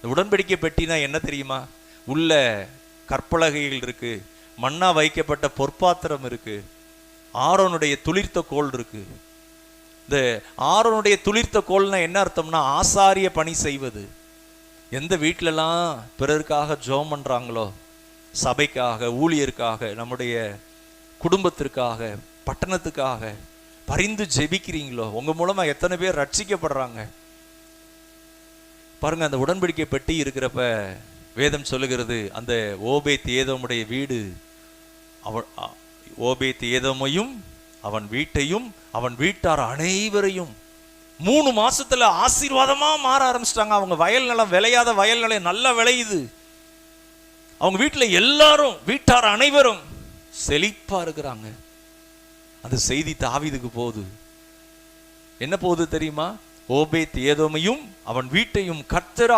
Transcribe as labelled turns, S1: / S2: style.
S1: இந்த உடன்படிக்கை பெட்டினா என்ன தெரியுமா? உள்ள கற்பலகைகள் இருக்கு. மண்ணா வைக்கப்பட்ட பொற்பாத்திரம் இருக்கு. ஆரோனுடைய துளிர்த்த கோல் இருக்கு. இந்த ஆரோனுடைய துளிர்த்த கோல்னா என்ன அர்த்தம்னா ஆசாரிய பணி செய்வது. எந்த வீட்டிலலாம் பிறருக்காக ஜோம் பண்ணுறாங்களோ சபைக்காக ஊழியருக்காக நம்முடைய குடும்பத்திற்காக பட்டணத்துக்காக பரிந்து ஜெபிக்கிறீங்களோ உங்கள் மூலமாக எத்தனை பேர் ரட்சிக்கப்படுறாங்க? பாருங்க அந்த உடன்படிக்கை பெட்டி இருக்கிறப்ப வேதம் சொல்லுகிறது அந்த ஓபேத் ஏதோமுடைய வீடு அவன் அ- ஓபேத் ஏதோமையும் அவன் வீட்டையும் அவன் வீட்டார் அனைவரையும் மூணு மாசத்துல ஆசீர்வாதமா மாற ஆரம்பிச்சிட்டாங்க. அவங்க வயல் நிலம் விளையாத வயல் நிலையம் நல்லா விளையுது அவங்க வீட்டுல எல்லாரும் வீட்டார் அனைவரும் செழிப்பா இருக்கிறாங்க. அந்த செய்தி தாவிதுக்கு போகுது. என்ன போகுது தெரியுமா? ஓபேத் ஏதோமையும் அவன் வீட்டையும் கர்த்தரா